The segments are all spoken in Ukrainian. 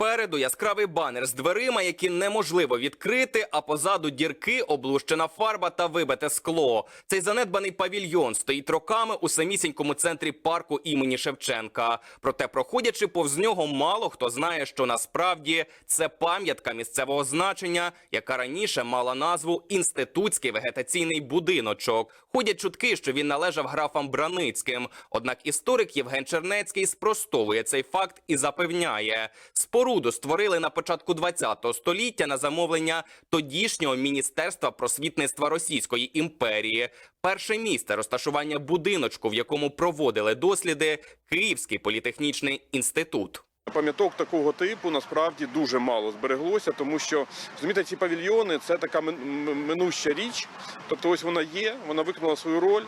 Спереду яскравий банер з дверима, які неможливо відкрити, а позаду дірки, облущена фарба та вибите скло. Цей занедбаний павільйон стоїть роками у самісінькому центрі парку імені Шевченка. Проте, проходячи повз нього, мало хто знає, що насправді це пам'ятка місцевого значення, яка раніше мала назву Інститутський вегетаційний будиночок. Ходять чутки, що він належав графам Браницьким. Однак історик Євген Чернецький спростовує цей факт і запевняє, споруду створили на початку ХХ століття на замовлення тодішнього міністерства просвітництва Російської імперії. Перше місце розташування будиночку, в якому проводили досліди, Київський політехнічний інститут. Пам'яток такого типу насправді дуже мало збереглося, тому що розумієте, ці павільйони це така минуща річ. Тобто, ось вона є, вона виконала свою роль.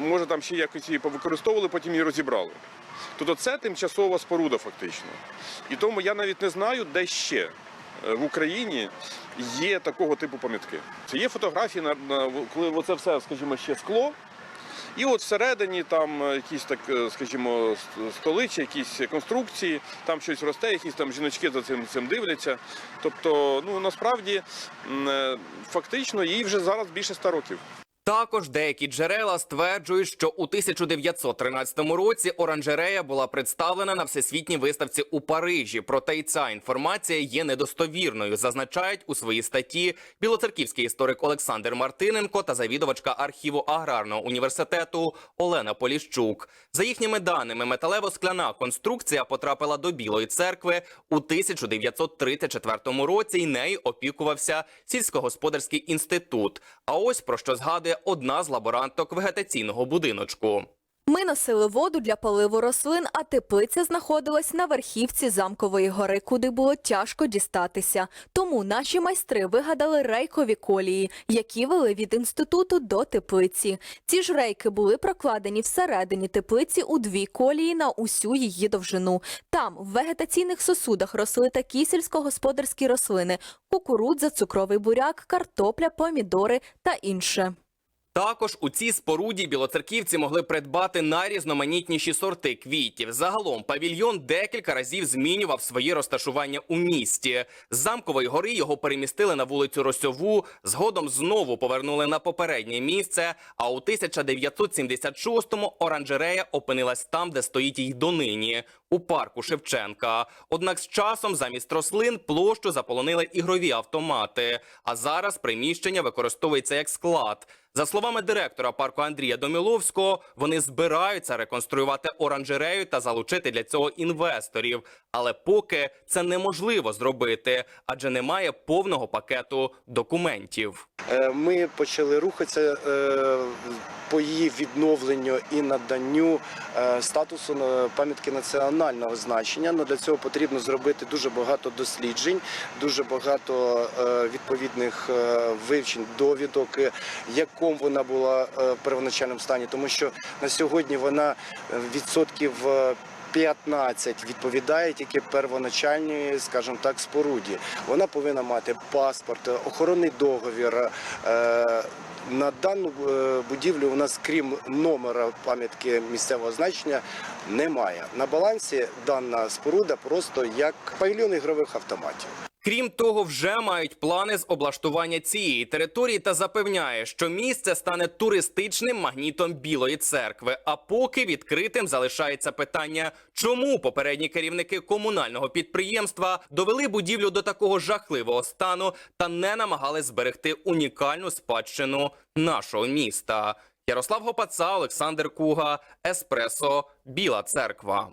Може, там ще якось її повикористовували, потім її розібрали. Тобто, це тимчасова споруда, фактично. І тому я навіть не знаю, де ще е, в Україні є такого типу пам'ятки. Це є фотографії коли оце все, скажімо, ще скло. І от всередині там е, якісь так, е, скажімо, с- столичі, якісь конструкції, там щось росте, якісь там жіночки за цим цим дивляться. Тобто, ну насправді фактично їй вже зараз більше ста років. Також деякі джерела стверджують, що у 1913 році оранжерея була представлена на всесвітній виставці у Парижі. Проте й ця інформація є недостовірною, зазначають у своїй статті білоцерківський історик Олександр Мартиненко та завідувачка архіву аграрного університету Олена Поліщук. За їхніми даними, металево-скляна конструкція потрапила до Білої церкви у 1934 році. і нею опікувався сільськогосподарський інститут. А ось про що згадує одна з лаборанток вегетаційного будиночку. Ми носили воду для поливу рослин, а теплиця знаходилась на верхівці замкової гори, куди було тяжко дістатися. Тому наші майстри вигадали рейкові колії, які вели від інституту до теплиці. Ці ж рейки були прокладені всередині теплиці у дві колії на усю її довжину. Там в вегетаційних сосудах росли такі сільськогосподарські рослини: кукурудза, цукровий буряк, картопля, помідори та інше. Також у цій споруді білоцерківці могли придбати найрізноманітніші сорти квітів. Загалом павільйон декілька разів змінював своє розташування у місті. З замкової гори його перемістили на вулицю Росьову, згодом знову повернули на попереднє місце. А у 1976-му оранжерея опинилась там, де стоїть й донині, у парку Шевченка. Однак з часом замість рослин площу заполонили ігрові автомати. А зараз приміщення використовується як склад. За словами директора парку Андрія Доміловського, вони збираються реконструювати оранжерею та залучити для цього інвесторів. Але поки це неможливо зробити, адже немає повного пакету документів. Е, Ми почали рухатися е, по її відновленню і наданню е, статусу пам'ятки національного значення. Но для цього потрібно зробити дуже багато досліджень, дуже багато відповідних вивчень, довідок, в якому вона була в первоначальному стані, тому що на сьогодні вона відсотків. Е, 15 відповідає тільки первоначальній, скажімо так, споруді. Вона повинна мати паспорт, охоронний договір. Е, На дану е, будівлю у нас, крім номера пам'ятки місцевого значення, немає. На балансі дана споруда просто як павільйон ігрових автоматів. Крім того, вже мають плани з облаштування цієї території та запевняє, що місце стане туристичним магнітом Білої церкви. А поки відкритим залишається питання, чому попередні керівники комунального підприємства довели будівлю до такого жахливого стану та не намагались зберегти унікальну спадщину нашого міста. Ярослав Гопаца, Олександр Куга, Еспресо, Біла Церква.